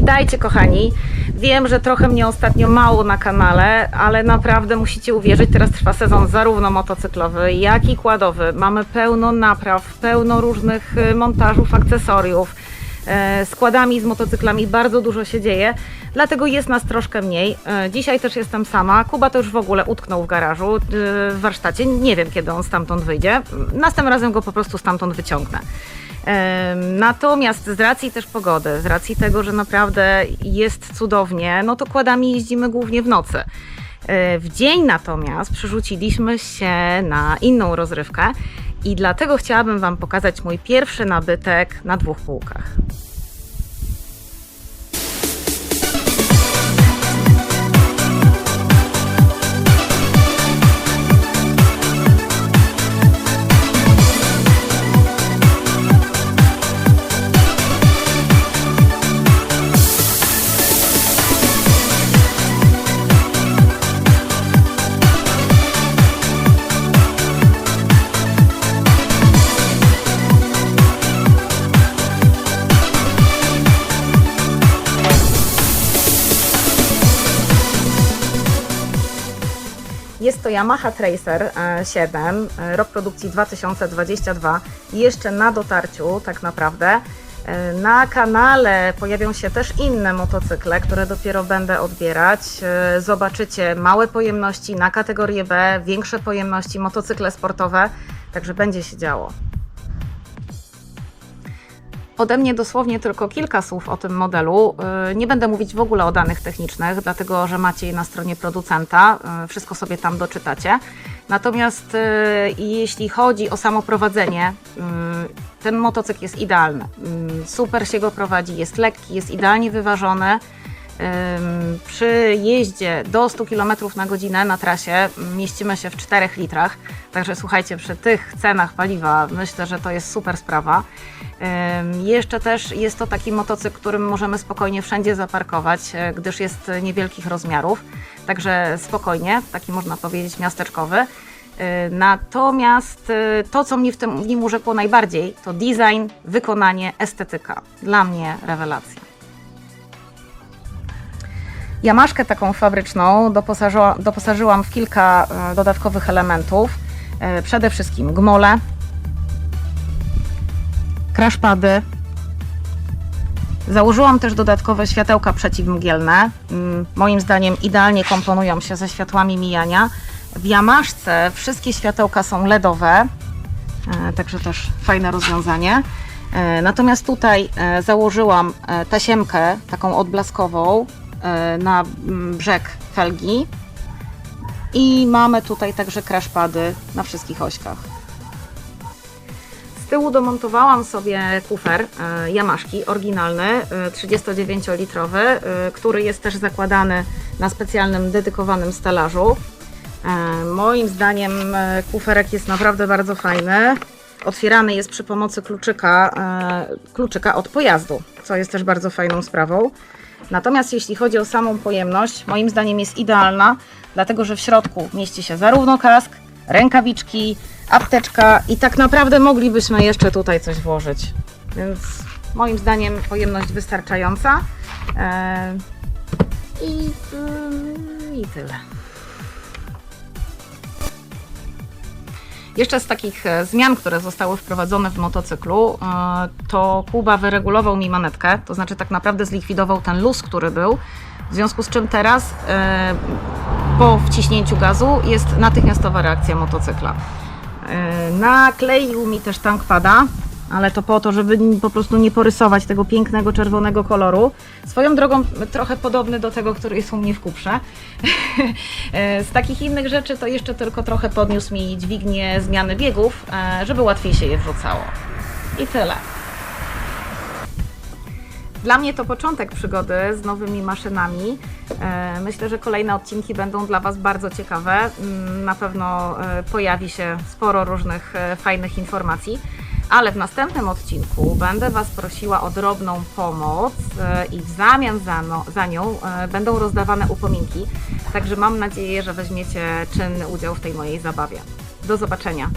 Witajcie kochani. Wiem, że trochę mnie ostatnio mało na kanale, ale naprawdę musicie uwierzyć, teraz trwa sezon zarówno motocyklowy, jak i kładowy. Mamy pełno napraw, pełno różnych y, montażów, akcesoriów. E, Z motocyklami bardzo dużo się dzieje, dlatego jest nas troszkę mniej. E, Dzisiaj też jestem sama. Kuba to już w ogóle utknął w garażu, y, w warsztacie. Nie wiem, kiedy on stamtąd wyjdzie. Następnym razem go po prostu stamtąd wyciągnę. Natomiast z racji też pogody, z racji tego, że naprawdę jest cudownie, no to kładami jeździmy głównie w nocy. E, W dzień natomiast przerzuciliśmy się na inną rozrywkę i dlatego chciałabym Wam pokazać mój pierwszy nabytek na dwóch półkach. Jest to Yamaha Tracer e, 7, e, rok produkcji 2022, jeszcze na dotarciu tak naprawdę. E, Na kanale pojawią się też inne motocykle, które dopiero będę odbierać. E, Zobaczycie małe pojemności na kategorię B, większe pojemności, motocykle sportowe, także będzie się działo. Ode mnie dosłownie tylko kilka słów o tym modelu. Yy, Nie będę mówić w ogóle o danych technicznych, dlatego że macie je na stronie producenta. Yy, Wszystko sobie tam doczytacie. Natomiast yy, jeśli chodzi o samo prowadzenie, yy, ten motocykl jest idealny. Super się go prowadzi, jest lekki, jest idealnie wyważony. Przy jeździe do 100 km na godzinę na trasie mieścimy się w 4 litrach. Także słuchajcie, przy tych cenach paliwa myślę, że to jest super sprawa. Jeszcze też jest to taki motocykl, którym możemy spokojnie wszędzie zaparkować, e, gdyż jest niewielkich rozmiarów. Także spokojnie, taki można powiedzieć miasteczkowy. E, Natomiast e, to, co mnie w, tym, nim urzekło najbardziej, to design, wykonanie, estetyka. Dla mnie rewelacja. Jamaszkę taką fabryczną doposażyła, doposażyłam w kilka e, dodatkowych elementów. E, Przede wszystkim gmole, crashpady. Założyłam też dodatkowe światełka przeciwmgielne. Mm, Moim zdaniem idealnie komponują się ze światłami mijania. W Jamaszce wszystkie światełka są LEDowe, e, także też fajne rozwiązanie. Natomiast tutaj założyłam tasiemkę taką odblaskową na mm, brzeg felgi i mamy tutaj także crashpady na wszystkich ośkach. Z tyłu domontowałam sobie kufer e, Yamaszki, oryginalny, e, 39-litrowy, e, który jest też zakładany na specjalnym, dedykowanym stelażu. E, Moim zdaniem e, kuferek jest naprawdę bardzo fajny. Otwierany jest przy pomocy kluczyka, e, kluczyka od pojazdu, co jest też bardzo fajną sprawą. Natomiast jeśli chodzi o samą pojemność, moim zdaniem jest idealna, dlatego że w środku mieści się zarówno kask, rękawiczki, apteczka i tak naprawdę moglibyśmy jeszcze tutaj coś włożyć. Więc moim zdaniem pojemność wystarczająca. E, I, mm, I tyle. Jeszcze z takich e, zmian, które zostały wprowadzone w motocyklu, e, to Kuba wyregulował mi manetkę, to znaczy tak naprawdę zlikwidował ten luz, który był, w związku z czym teraz e, po wciśnięciu gazu jest natychmiastowa reakcja motocykla. Nakleił mi też tank pada, ale to po to, żeby po prostu nie porysować tego pięknego czerwonego koloru. Swoją drogą trochę podobny do tego, który jest u mnie w kuprze. Z takich innych rzeczy to jeszcze tylko trochę podniósł mi dźwignię zmiany biegów, e, żeby łatwiej się je wrzucało. I tyle. Dla mnie to początek przygody z nowymi maszynami. E, Myślę, że kolejne odcinki będą dla Was bardzo ciekawe. Mm, Na pewno e, pojawi się sporo różnych fajnych informacji. Ale w następnym odcinku będę Was prosiła o drobną pomoc e, i w zamian za, no, za nią e, będą rozdawane upominki. Także mam nadzieję, że weźmiecie czynny udział w tej mojej zabawie. Do zobaczenia.